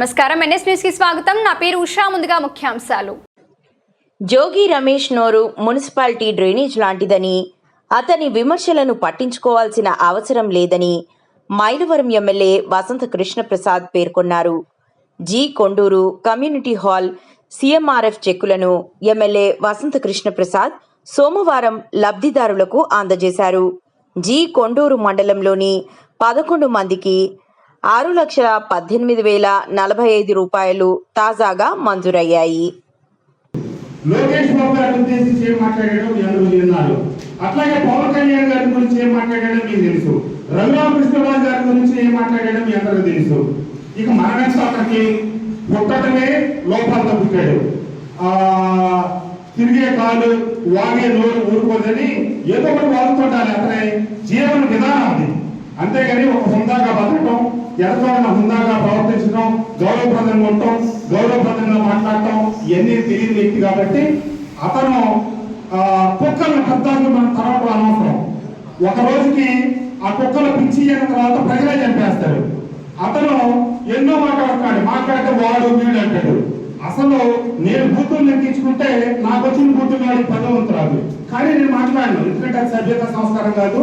నమస్కారం. ఎన్ఎస్ న్యూస్కి స్వాగతం. నా పేరు ఉషా. ముందుగా ముఖ్యాంశాలు. జోగి రమేష్ నోరు మున్సిపాలిటీ డ్రైనేజ్ లాంటిదని అతని విమర్శలను పట్టించుకోవాల్సిన అవసరం లేదని మైలవరం ఎమ్మెల్యే వసంత కృష్ణప్రసాద్ పేర్కొన్నారు. G Konduru community hall CMRF చెక్కులను ఎమ్మెల్యే వసంత కృష్ణప్రసాద్ సోమవారం లబ్ధిదారులకు అందజేశారు. జి కొండూరు మండలంలోని పదకొండు మందికి ఆరు లక్షల పద్దెనిమిది వేల నలభై ఐదు రూపాయలు తాజాగా మంజూరయ్యాయి. లోకేష్ బాబు గారి ఉద్దేశించి ఏం మాట్లాడాడో మీ అందరూ విన్నారు. అట్లాగే పవన్ కళ్యాణ్ గారి గురించి ఏం మాట్లాడాడో మీకు తెలుసు. రఘురామకృష్ణరాజు గారి గురించి ఏం మాట్లాడాడో మీ అందరికీ తెలుసు. ఇక మన అతనికి పుట్టడమే లోపాలతో పుట్టాడు ఆ తిరిగే కాలు వాగే నోరు ఊరుకోదని ఏదో ఒకటి వాడుతుంటారు అతని. జీవన విధానం అది. అంతేగాని ఒక హుందాగా బతకటం ఎంతైనా హుందాగా ప్రవర్తించడం గౌరవప్రదంగా ఉండటం గౌరవప్రదంగా మాట్లాడటం ఇవన్నీ తెలియని వ్యక్తి కాబట్టి అతను కుక్కల కుక్కలను మనం తర్వాత అనవసరం. ఒక రోజుకి ఆ కుక్కలు పిచ్చి అయిన తర్వాత ప్రజలే చంపేస్తారు. అతను ఎన్నో మాట్లాడుతున్నాడు మాట్లాడితే వాడు వీడు అంటాడు. అసలు నేను బూతులు లెక్కించుకుంటే నాకు వచ్చిన బూతులు వాడికి పదవంతు రాదు కానీ నేను మాట్లాడను. ఎందుకంటే అది సభ్యత సంస్కారం కాదు.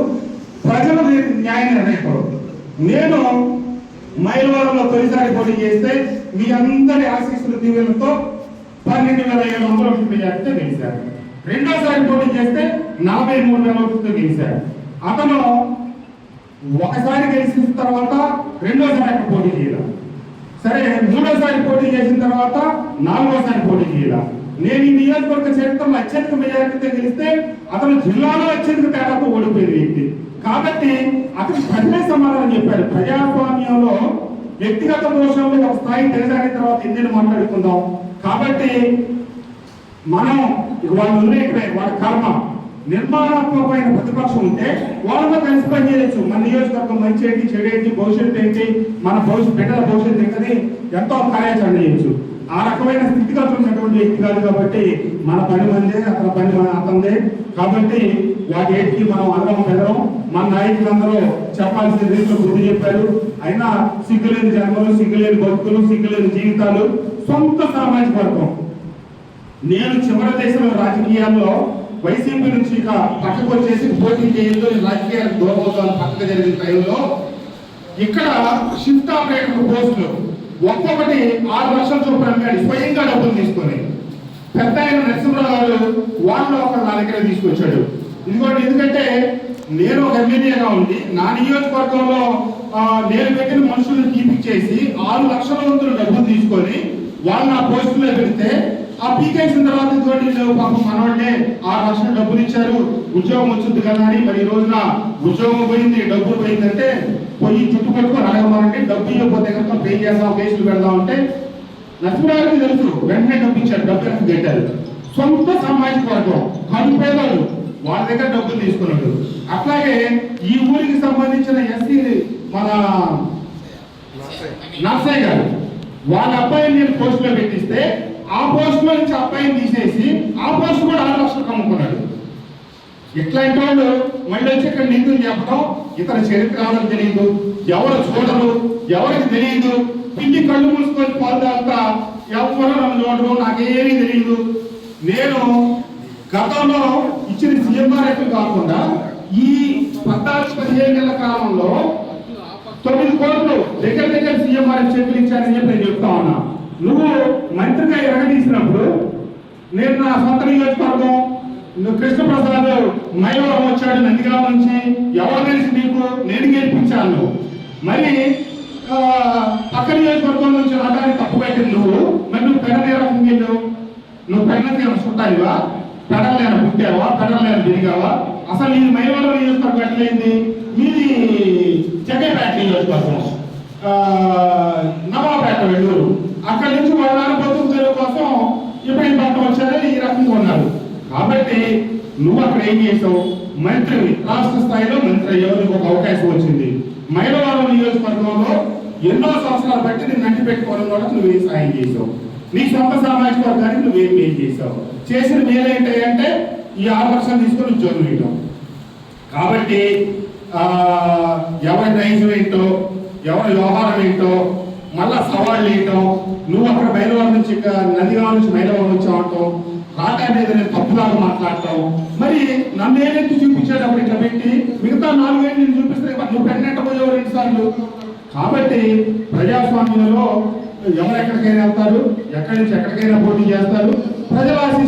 ప్రజలు దీనికి న్యాయ నిర్ణయకులు నేను మైలవరంలో తొలిసారి పోటీ చేస్తే మీ అందరి ఆశీస్సులు దీవెనతో పన్నెండు వేల ఏడు వందల ఒకటి మెజార్టీతో గెలిచారు. రెండోసారి పోటీ చేస్తే నలభై మూడు వేల ఒకటితో గెలిచారు. అతను ఒకసారి గెలిచిన తర్వాత రెండోసారి అక్కడ పోటీ చేయాలి సరే మూడోసారి పోటీ చేసిన తర్వాత నాలుగోసారి పోటీ చేయాలి నేను ఈ నియోజకవర్గ చరిత్రలో అత్యధిక మెజారిటీతో గెలిస్తే అతను జిల్లాలో అత్యధిక తేడాతో ఓడిపోయిన వ్యక్తి. కాబట్టి అతను ప్రజలే సమాధానం చెప్పాడు. ప్రజాస్వామ్యంలో వ్యక్తిగత దోషంలో ఒక స్థాయి తెలిసారిన తర్వాత ఎన్ని మాట్లాడుకుందాం. కాబట్టి మనం వాళ్ళు ఇక్కడ వాళ్ళ కర్మ. నిర్మాణాత్మకమైన ప్రతిపక్షం ఉంటే వాళ్ళతో కలిసి పనిచేయచ్చు మన నియోజకవర్గం మంచి ఏంటి చెడు ఏంటి భవిష్యత్తు ఏంటి మన భవిష్యత్ బిడ్డల భవిష్యత్తు ఏంటని ఎంతో కార్యాచరణ చేయొచ్చు. ఆ రకమైన స్థితిగతులు ఉన్నటువంటి వ్యక్తి కాదు కాబట్టి మన పని మందే అతని పని మన అతనిదే. కాబట్టి వాటి ఏంటి మనం అందరం పెదరం మన నాయకులందరూ చెప్పాల్సిన రీతిలో బుద్ధి చెప్పారు. అయినా సిగ్గులేని జన్మలు సిగ్గులేని బతుకులు సిగ్గులేని జీవితాలు సొంత సామాజిక వర్గం. నేను చివరి దేశంలో రాజకీయాల్లో వైసీపీ నుంచి ఇక పక్కకు వచ్చేసి పోటీ చేయడంతో రాజకీయాలకు దూరం అవుతాను పక్కకు జరిగిన టైంలో. ఇక్కడ షిఫ్ట్ ఆపరేటర్ పోస్టులు. ఒక్కొక్కటి ఆరు లక్షల చొప్పున అమ్మాడు స్వయంగా డబ్బులు తీసుకొని. పెద్ద ఆయన నరసింహరావు గారు వాళ్ళు ఒకరు నా దగ్గర తీసుకొచ్చాడు. ఇంకోటి ఎందుకంటే నేను ఒక ఎమ్మెల్యేగా ఉండి నా నియోజకవర్గంలో నేను పెట్టిన మనుషులను తీపిచ్చేసి ఆరు లక్షల వంతులు డబ్బులు తీసుకొని వాళ్ళు నా పోస్టులో పెడితే ఆ పీకేసిన తర్వాత ఇటువంటి వీళ్ళు పాపం మనవాళ్ళే ఆరు లక్షలు డబ్బులు ఇచ్చారు ఉద్యోగం వచ్చింది కదా అని మరి ఈ రోజున ఉద్యోగం పోయింది డబ్బులు పోయిందంటే పోయి చుట్టు పట్టుకొని డబ్బు ఇవ్వకపోతే కనుక పే చేద్దాం కేసులు పెడదాం అంటే నరసింహరావుకి తెలుసు వెంటనే డబ్బు ఇచ్చారు డబ్బు వెనక్కి పెట్టారు సొంత సామాజిక వర్గం కను పేదలు వాళ్ళ దగ్గర డబ్బులు తీసుకున్నాడు. అట్లాగే ఈ ఊరికి సంబంధించిన ఎస్సీ మన నర్సయ్య గారు వాళ్ళ అబ్బాయిని నేను పోస్టులో పెట్టిస్తే ఆ పోస్ట్లో నుంచి అబ్బాయిని తీసేసి ఆ పోస్ట్ కూడా ఆరు లక్షలకు అమ్ముకున్నాడు ఇట్లాంటి వాళ్ళు మళ్ళీ వచ్చి ఇక్కడ నిందులు చెప్పడం ఇతర చరిత్ర ఎవరికి తెలియదు ఎవరు చూడరు ఎవరికి తెలియదు పిల్లి కళ్ళు మూసుకొని పోతా ఎవరు నన్ను చూడరు నాకేమీ తెలియదు. నేను గతంలో ఇచ్చిన సీఎంఆర్ఎఫ్ కాకుండా ఈ పద్నాలుగు పదిహేను నెలల కాలంలో తొమ్మిది కోట్లు దగ్గర దగ్గర సీఎంఆర్ఎఫ్ చెక్కులు ఇచ్చారని చెప్పి నేను చెప్తా ఉన్నా. నువ్వు మంత్రిగా ఎరగదీసినప్పుడు నేను నా సొంత నియోజకవర్గం నువ్వు కృష్ణప్రసాద్ మైలవరం వచ్చాడు నందిగామ నుంచి ఎవరు తెలిసి నీకు? నేను గెలిపించాను మరి పక్క నియోజకవర్గం నుంచి రావడానికి తప్పు పెట్టింది నువ్వు. మరి నువ్వు పెడలే నేరం నువ్వు పెడలకి ఏమైనా పెడలేన పుట్టావా? పెడలేన తిరిగావా అసలు నీది మైలవరం నియోజకవర్గం ఎట్లయింది మీది జగ్గైపేట నియోజకవర్గం ఆ, నవాపేట వెల్లూరు అక్కడి నుంచి వాళ్ళ బతుకు తెరువు కోసం ఇబ్బంది పట్టం వచ్చారని ఈ రకంగా ఉన్నారు కాబట్టి నువ్వు అక్కడ ఏం చేసావు? మంత్రి రాష్ట్ర స్థాయిలో మంత్రి అయ్యావు. నీకు ఒక అవకాశం వచ్చింది. మైలవరం నియోజకవర్గంలో ఎన్నో సంవత్సరాలు బట్టి నేను అంటిపెట్టుకోవడం కూడా నువ్వు ఏం సాయం చేసావు? నీ సొంత సామాజిక వర్గానికి నువ్వేం మేలు చేసావు? చేసిన మేలు ఏంటంటే ఈ ఆరు తీసుకొని ఉద్యోగం కాబట్టి ఎవరి నైజం ఏంటో ఎవరి వ్యవహారం ఏంటో మళ్ళా సవాళ్ళు వేయటం నువ్వు అక్కడ మైలవరం నుంచి ఇక నందిగామ నుంచి మైలవరం నుంచి రాటా మీద నేను తప్పులాగా మాట్లాడటం మరి నన్ను ఏదైతే చూపించేటప్పుడు ఇట్లా పెట్టి? మిగతా నాలుగేళ్ళు నేను చూపిస్తే నువ్వు పెట్టినట్టు పోయావు రెండు సార్లు. కాబట్టి ప్రజాస్వామ్యంలో ఎవరెక్కడికైనా వెళ్తారు? ఎక్కడి నుంచి ఎక్కడికైనా పోటీ చేస్తారు? ప్రజల ఆశీస్సులు